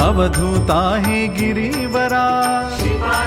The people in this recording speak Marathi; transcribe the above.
अवधूता हे गिरीवरा।